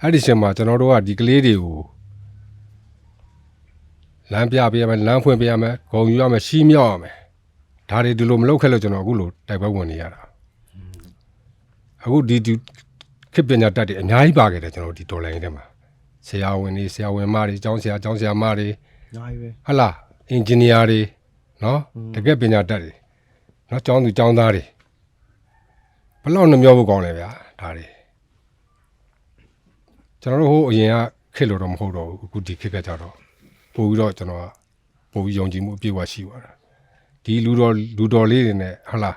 အဲ့ဒီချိန်မှာကျွန်တော်တို့ကဒီကလေးတွေကိုလမ်းပြပေးရမယ်လမ်းဖွင့်ပေးရမယ်ဂုံယူရမယ်ရှီးမြောက်ရမယ် ဒါတွေဒီလိုမလုပ်ခဲ့လို့ကျွန်တော်အခုလိုတိုက်ပွဲဝင်နေရတာအခုဒီဒီခေတ်ပညာတတ်တွေအများကြီးပါခဲ့တယ်ကျွန်တော်ဒီဒေါ်လာရင်းထဲမှာဆရာဝန်တွေဆရာဝန်မတွေကျောင်းဆရာကျောင်းဆရာမတွေ
ညာကြီးပဲ
ဟလာအင်ဂျင်နီယာတွေနော်တကယ်ပညာတတ်တွေနော်ကျောင်းသူကျောင်းသားတွေဘယ်လောက်နှမျောဖို့ကောင်းလဲဗျာဒါတွေကျွန်တော်တို့ဟိုအရင်ကခက်လို့တော့မဟုတ်တော့ဘူးအခုဒီခက်ကကြတော့ပို့ပြီးတော့ကျွန်တော်ကပို့ပြီးယုံကြည်မှုအပြည့်အဝရှိသွားတာ ဒီလူတော်လူတော်လေးတွေနဲ့ဟလာ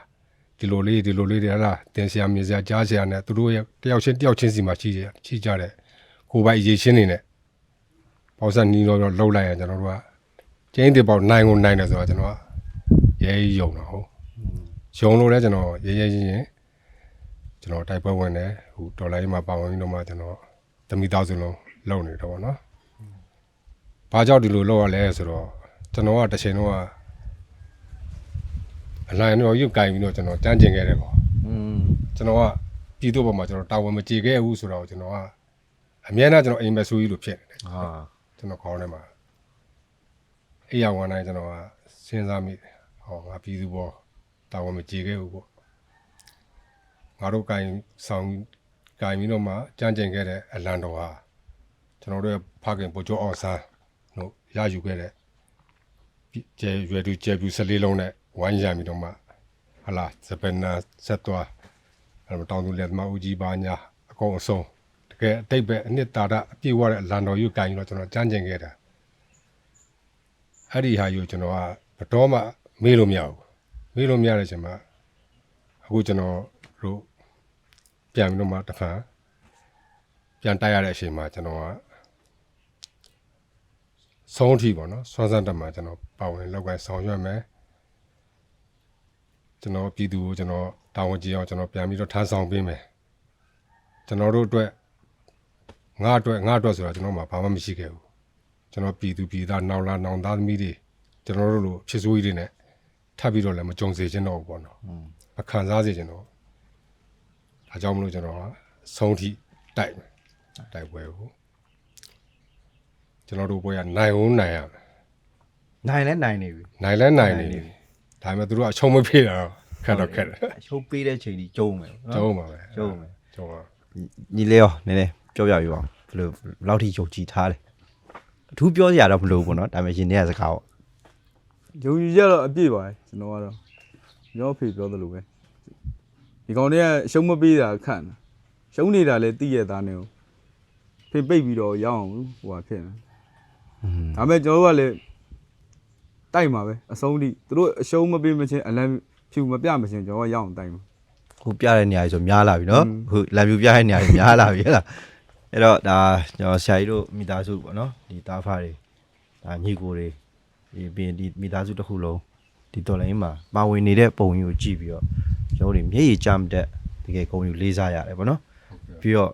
ဒီလိုလေးဒီလိုလေးတွေဟလာတင်ဆရာမြင်ဆရာကြားဆရာနဲ့သူတို့ရဲ့တယောက်ချင်းတယောက်ချင်းစီမှာရှိကြရှိကြတဲ့ကိုယ်ပိုင်အရေးချင်းနေနဲ့ပေါ့ဆက်နီးတော့လှုပ်လိုက်ရင်ကျွန်တော်တို့ကကျင်းတစ်ပေါက်နိုင်ကိုနိုင်တယ်ဆိုတော့ကျွန်တော်ကရဲကြီးယုံတော့ဟုတ်ယုံလို့လည်းကျွန်တော်ရဲရဲချင်းချင်းကျွန်တော်တိုက်ပွဲဝင်တယ်ဟိုဒေါ်လာကြီးမှာပါဝင်ပြီးတော့မှကျွန်တော်သမိသားစုလုံးလုံနေတော့ဗောနော်ဘာကြောင့်ဒီလိုလုပ်ရလဲဆိုတော့ကျွန်တော်ကတစ်ချိန်တော့က အလိုင်းတော့ရုပ်ကင်ပြီးတော့ကျွန်တော်တန်းကျင်ခဲ့တယ်ပေါ့
อืม
ကျွန်တော်ကပြည်သူ့ဘက်မှာကျွန်တော်တာဝန်မကြေခဲ့ဘူးဆိုတော့ကျွန်တော်ကအမြဲတမ်းကျွန်တော်အိမ်မက်ဆူကြီးလိုဖြစ်နေတယ်
ဟာ
ကျွန်တော်ခေါင်းထဲမှာအေးရဝန်တိုင်းကျွန်တော်ကစဉ်းစားမိတယ်ဟောငါပြည်သူပေါ်တာဝန်မကြေခဲ့ဘူးပေါ့ငါတို့ကင်ဆောင်ကင်ပြီးတော့မှကြမ်းကျင်ခဲ့တဲ့အလံတော်ဟာကျွန်တော်တို့ရဲ့ဖခင်ပိုကျော်အောင်ဆန်းတို့ရယူခဲ့တဲ့ကျဲရွယ်သူကျဲပြူ14လုံးနဲ့ ဝိုင်းရပြီးတော့မှဟလာစပန်နာဆက်သွားအဲ့တော့တောင်းသူလက်သမားဦးကြီးပါညာအကုန်အဆုံးတကယ်အတိတ်ပဲအနှစ်သာရအပြည့်ဝတဲ့အလံတော်ယူကင်ပြီးတော့ကျွန်တော်ကြမ်းကျင်ခဲ့တာအဲ့ဒီဟာယူကျွန်တော်ကဘတော်မှမေးလို့မရဘူးမေးလို့မရတဲ့အချိန်မှာအခုကျွန်တော်တို့ပြန်ပြီးတော့မှတစ်ခါပြန်တိုက်ရတဲ့အချိန်မှာကျွန်တော်ကဆုံးအထိပေါ့နော်ဆွမ်းစမ်းတက်မှာကျွန်တော်ပါဝင်လောက်ကန်ဆောင်ရွက်မယ် ကျွန်တော်ပြည်သူကိုကျွန်တော်တာဝန်ကြီးအောင်ကျွန်တော်ပြန်ပြီးတော့ထမ်းဆောင်ပေးမယ်ကျွန်တော်တို့အတွက်ငါအတွက်ငါအတွက်ဆိုတာကျွန်တော်မှဘာမှမရှိခဲ့ဘူးကျွန်တော်ပြည်သူပြည်သားနောင်လာနောင်သားသမီးတွေကျွန်တော်တို့လိုဖြစ်စိုးကြီးတွေနဲ့ထပ်ပြီးတော့လည်းမကြုံစေချင်တော့ဘူးပေါ့နော်မခံစားစေချင်တော့ဘူးဒါကြောင့်မလို့ကျွန်တော်ကဆုံးထိတိုက်မယ်တိုက်ပွဲကိုကျွန်တော်တို့ပွဲကနိုင်အောင်နိုင်ရမယ်
နိုင်လဲနိုင်နေပြီ
နိုင်လဲနိုင်နေပြီ ဒါပေမဲ့သူတို့ကအချုံမဖေးတာတော့ခက်တော့ခက်တယ်
အချိုးပေးတဲ့ချိန်ကြီးကျုံးမယ်
ကျုံးပါပဲ
ကျုံးမယ်
ကျုံးပါ
ညီလေးရောနည်းနည်းပြောပြပြပါဘယ်လိုဘယ်လောက်ထိယုံကြည်ထားလဲအထူးပြောစရာတော့မလိုဘူးပေါ့နော်ဒါပေမဲ့ရင်ထဲကစကားပေါ့
ယုံကြည်ရတော့အပြည့်ပါပဲကျွန်တော်ကတော့ရောဖေပြောသလိုပဲဒီကောင်တွေကအရှုံးမပေးတာခန့်တာရှုံးနေတာလည်းသိရသားနေကိုဖေပိတ်ပြီးတော့ရအောင်ဟိုဟာဖြစ်နေဒါပေမဲ့ကျွန်တော်တို့ကလည်း တိုက်မှာပဲအဆုံးထိသူတို့အရှုံးမပေးမချင်းအလံဖြူမပြမချင်းကျွန်တော်ရအောင်တိုက်မှာ
ခုပြတဲ့နေရာကြီးဆိုများလာပြီ
နော်
ခုလမ်းဖြူပြတဲ့နေရာကြီးများလာပြီဟဲ့လားအဲ့တော့ဒါကျွန်တော်ဆရာကြီးတို့မိသားစုပေါ့နော်ဒီတားဖားတွေဒါညီကိုတွေဒီပြီးရင်ဒီမိသားစုတစ်ခုလုံးဒီတော်လိုင်းမှာပါဝင်နေတဲ့ပုံကြီးကိုကြည့်ပြီးတော့ကျွန်တော်တို့မျက်ရည်ကျမတက်တကယ်ကုန်ယူလေးစားရတယ်ပေါ့နော်ပြီးတော့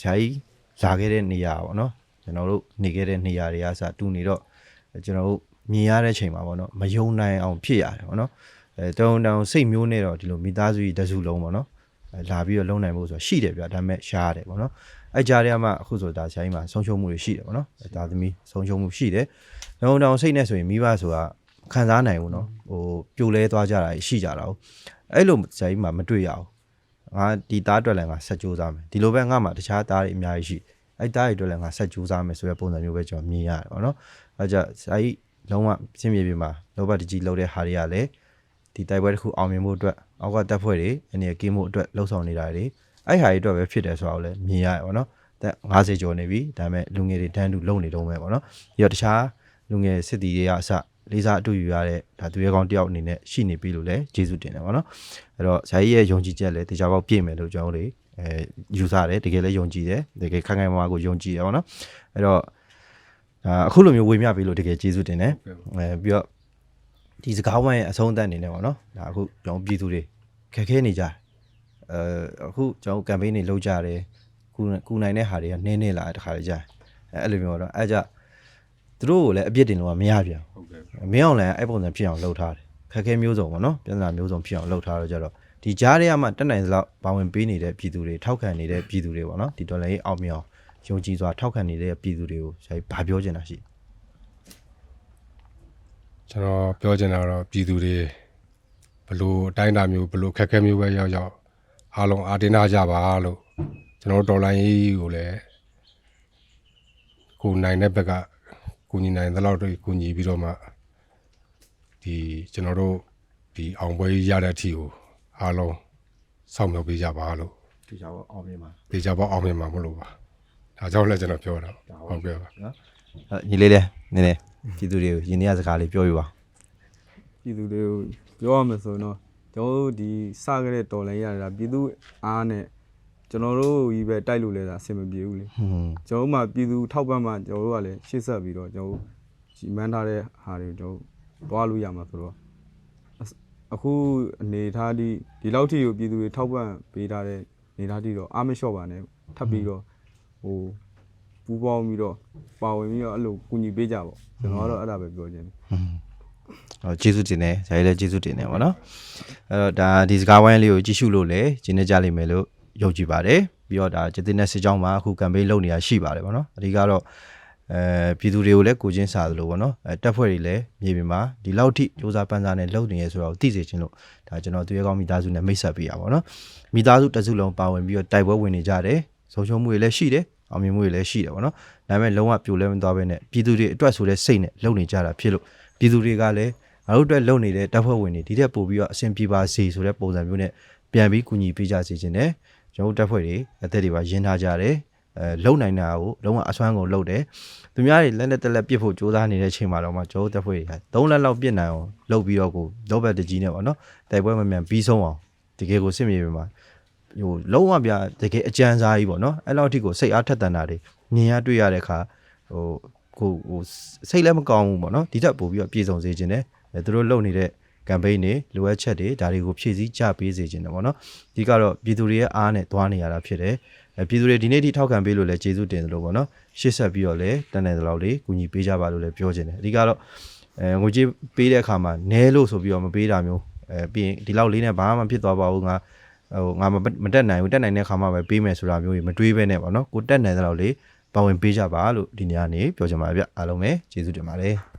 ဆရာကြီးလာခဲ့တဲ့နေရာပေါ့နော်ကျွန်တော်တို့နေခဲ့တဲ့နေရာတွေကစတူနေတော့ကျွန်တော်တို့ မြင်ရတဲ့ချိန်မှာပေါ့နော်မယုံနိုင်အောင်ဖြစ်ရတယ်ပေါ့နော်အဲတောင်းတောင်းစိတ်မျိုးနဲ့တော့ဒီလိုမိသားစုကြီးတစုလုံးပေါ့နော်လာပြီးတော့လုံနိုင်ဖို့ဆိုရှိတယ်ဗျဒါပေမဲ့ရှားတယ်ပေါ့နော်အဲကြားထဲမှာအခုဆိုတာဆရာကြီးမှာဆုံးရှုံးမှုတွေရှိတယ်ပေါ့နော်ဒါသမီးဆုံးရှုံးမှုရှိတယ်လုံတောင်းစိတ်နဲ့ဆိုရင်မိဘဆိုတာခံစားနိုင်ဘူးနော်ဟိုပြိုလဲသွားကြတာရှိကြတာ哦အဲ့လိုဆရာကြီးမှာမတွေ့ရအောင်ငါဒီသားအတွက်လည်းငါဆက်ကြိုးစားမယ်ဒီလိုပဲငါမှာတခြားသားတွေအများကြီးရှိအဲ့သားတွေအတွက်လည်းငါဆက်ကြိုးစားမယ်ဆိုတဲ့ပုံစံမျိုးပဲကျွန်တော်မြင်ရတယ်ပေါ့နော်အဲ့ကြဆရာကြီး လုံးဝစင်ပြေပြေမှာလောဘတကြီးလောက်တဲ့ဟာတွေကလည်းဒီတိုက်ပွဲတစ်ခုအောင်မြင်ဖို့အတွက်အောက်ကတပ်ဖွဲ့တွေအနေနဲ့ကင်းဖို့အတွက်လှုပ်ဆောင်နေတာတွေအဲ့ဟာတွေအတွက်ပဲဖြစ်တယ်ဆိုတော့လည်းမြင်ရတယ်ပေါ့နော်သက်50ကျော်နေပြီဒါပေမဲ့လူငယ်တွေတန်းတူလုံနေတော့မယ်ပေါ့နော်ပြီးတော့တခြားလူငယ်စစ်တီတွေကအစလေးစားအတူယူရတဲ့ဒါသူရဲကောင်းတယောက်အနေနဲ့ရှိနေပြီလို့လည်းကျေးဇူးတင်တယ်ပေါ့နော်အဲ့တော့ဇာကြီးရဲ့ယုံကြည်ချက်လည်းတရားပေါက်ပြည့်မယ်လို့ကျွန်တော်တို့အဲယူဆတယ်တကယ်လည်းယုံကြည်တယ်တကယ်ခိုင်ခိုင်မာမာကိုယုံကြည်တယ်ပေါ့နော်အဲ့တော့ဒါ အခုလိုမျိုးဝေမျှပြီလို့တကယ်ကျေးဇူးတင်တယ်အဲပြီးတော့ဒီစကားဝိုင်းရဲ့အဆုံးအသတ်အနေနဲ့ပေါ့နော်ဒါအခုကျွန်တော်ပြည်သူတွေခက်ခဲနေကြတယ်အဲအခုကျွန်တော်ကမ်ပိန်းတွေလုပ်ကြတယ်ကူကူနိုင်တဲ့ဟာတွေကနင်းနေလာတဲ့တခါလေကြာအဲအဲ့လိုမျိုးတော့အဲ့ကြသူတို့ကိုလည်းအပြစ်တင်လို့ကမရပြန်ဘူး
ဟုတ်ကဲ့
မင်းအောင်လည်းအဲ့ပုံစံဖြစ်အောင်လှုပ်ထားတယ်ခက်ခဲမျိုးစုံပေါ့နော်ပြဿနာမျိုးစုံဖြစ်အောင်လှုပ်ထားတော့ကြတော့ဒီကြားထဲမှာတက်နိုင်သလောက်ပါဝင်ပေးနေတဲ့ပြည်သူတွေထောက်ခံနေတဲ့ပြည်သူတွေပေါ့နော်ဒီဒေါ်လာရေးအောင်မြောင် ယုံကြည်စွာထောက်ခံနေတဲ့ပြည်သူတွေကိုဆရာကြီးဘာပြောချင်တာရှိ
ကျွန်တော်ပြောချင်တာတော့ပြည်သူတွေဘလို့အတိုင်းအတာမျိုးဘလို့ခက်ခဲမျိုးပဲရောက်ရောက်အားလုံးအာတင်နာကြပါလို့ကျွန်တော်တို့တော်လိုင်းကြီးကိုလည်းကိုနိုင်တဲ့ဘက်ကကိုညီနိုင်တဲ့လောက်တွေကိုညီပြီးတော့မှဒီကျွန်တော်တို့ဒီအောင်ပွဲရတဲ့အထီကိုအားလုံးစောင့်မျှော်ပေးကြပါလို့
ဒီကြောင်အောင်မြင်ပါ
တေချာပေါ့အောင်မြင်မှာမလို့ပါ ဒါကြောင့်လည်းကျွန်တော်ပြောတာဟုတ်ကဲ့ပါ
နော်အဲ့ညီလေးလေးနည်းနည်းပြည်သူတွေကိုယင်းနေရစကားလေးပြောပြပါ
ပြည်သူတွေကိုပြောရမယ်ဆိုရင်တော့ကျွန်တော်တို့ဒီစခဲ့တဲ့တော်လိုင်းရတာပြည်သူအားနဲ့ကျွန်တော်တို့ကြီးပဲတိုက်လို့လဲတာအဆင်မပြေဘူးလေ
ဟွန်း
ကျွန်တော်တို့မှပြည်သူထောက်ပံ့မှကျွန်တော်တို့ကလည်းရှေ့ဆက်ပြီးတော့ကျွန်တော်တို့ဒီမှန်းထားတဲ့ဟာတွေကိုကျွန်တော်တို့တွားလို့ရမှာဆိုတော့အစအခုအနေထားဒီဒီလောက်ထိကိုပြည်သူတွေထောက်ပံ့ပေးထားတဲ့အနေထားထိတော့အားမလျှော့ပါနဲ့ထပ်ပြီးတော့ ဟိုပူပေါင်းပြီးတော့ပါဝင်ပြီးတော့အဲ့လိုကူညီပေးကြပေါ့ကျွန်တော်ကတော့အဲ့ဒါပဲပြောချင်တယ်
ဟောကျေးဇူးတင်တယ်ဇာတ်လည်းကျေးဇူးတင်တယ်ပေါ့နော်အဲ့တော့ဒါဒီစကားဝိုင်းလေးကိုကြည့်ရှုလို့လည်းကျင်းနေကြလိမ့်မယ်လို့ယုံကြည်ပါတယ်ပြီးတော့ဒါကျတင်တဲ့စစ်ကြောင်းမှာအခုကမ်ပိန်းလုပ်နေတာရှိပါတယ်ပေါ့နော်အဓိကတော့အဲပြည်သူတွေကိုလည်းကိုချင်းစာသလိုပေါ့နော်အဲတက်ဖွဲ့တွေလည်းမြေပြင်မှာဒီလောက်ထိစူးစမ်းပန်းစားနဲ့လုပ်နေရဆိုတော့သိစေချင်လို့ဒါကျွန်တော်သူရဲကောင်းမိသားစုနဲ့မိတ်ဆက်ပေးရပါပေါ့နော်မိသားစုတစ်စုလုံးပါဝင်ပြီးတော့တိုက်ပွဲဝင်နေကြတယ် ဆုံးရှုံးမှုတွေလည်းရှိတယ်အောင်မြင်မှုတွေလည်းရှိတယ်ပေါ့နော်ဒါပေမဲ့လုံးဝပြိုလဲမသွားဘဲနဲ့ပြည်သူတွေအတွက်ဆိုတဲ့စိတ်နဲ့လုပ်နေကြတာဖြစ်လို့ပြည်သူတွေကလည်းငါတို့အတွက်လုပ်နေတဲ့တပ်ဖွဲ့ဝင်တွေဒီထက်ပိုပြီးတော့အဆင်ပြေပါစေဆိုတဲ့ပုံစံမျိုးနဲ့ပြန်ပြီးကူညီပေးကြစေချင်တယ်ကျွန်တော်တို့တပ်ဖွဲ့တွေအသက်တွေပါရင်းထားကြတယ်အဲလုံနိုင်တာကိုလုံးဝအစွမ်းကုန်လုပ်တယ်သူများတွေလက်နဲ့တက်လက်ပစ်ဖို့ကြိုးစားနေတဲ့အချိန်မှာတော့မှကျွန်တော်တို့တပ်ဖွဲ့တွေက၃လက်လောက်ပစ်နိုင်အောင်လုပ်ပြီးတော့ကိုလောဘတကြီးနဲ့ပေါ့နော်တိုက်ပွဲမမြန်ပြီးဆုံးအောင်တကယ်ကိုစစ်မြေပြင်မှာ ဟိုလုံးဝပြတကယ်အကြမ်းစားကြီးပေါ့နော်အဲ့လောက်ထိကိုစိတ်အားထက်သန်တာတွေမြင်ရတွေ့ရတဲ့အခါဟိုကိုဟိုစိတ်လည်းမကောင်းဘူးပေါ့နော်ဒီထက်ပိုပြီးတော့ပြေဆုံးစေခြင်းနဲ့အဲသူတို့လုပ်နေတဲ့ကမ်ပိန်းတွေလိုအပ်ချက်တွေဒါတွေကိုဖြည့်ဆည်းကြပေးစေခြင်းတယ်ပေါ့နော်ဒီကတော့ပြည်သူတွေရဲ့အားနဲ့သွားနေရတာဖြစ်တယ်အဲပြည်သူတွေဒီနေ့ထိထောက်ခံပေးလို့လည်းကျေးဇူးတင်တယ်လို့ပေါ့နော်ရှေ့ဆက်ပြီးတော့လည်းတန်တယ်တလောက်လေးကူညီပေးကြပါလို့လည်းပြောချင်တယ်အဓိကတော့အဲငွေကြေးပေးတဲ့အခါမှာနဲလို့ဆိုပြီးတော့မပေးတာမျိုးအဲပြီးရင်ဒီလောက်လေးနဲ့ဘာမှမဖြစ်သွားပါဘူးငါ ဟိုငါမမတက်နိုင်ဘူးတက်နိုင်တဲ့ခါမှပဲပေးမယ်ဆိုတာမျိုးကြီးမတွေးဘဲနဲ့ပေါ့နော်ကိုတက်နိုင်တဲ့လောက်လေးပါဝင်ပေးကြပါလို့ဒီညနေပြောချင်ပါဗျအားလုံးပဲကျေးဇူးတင်ပါတယ်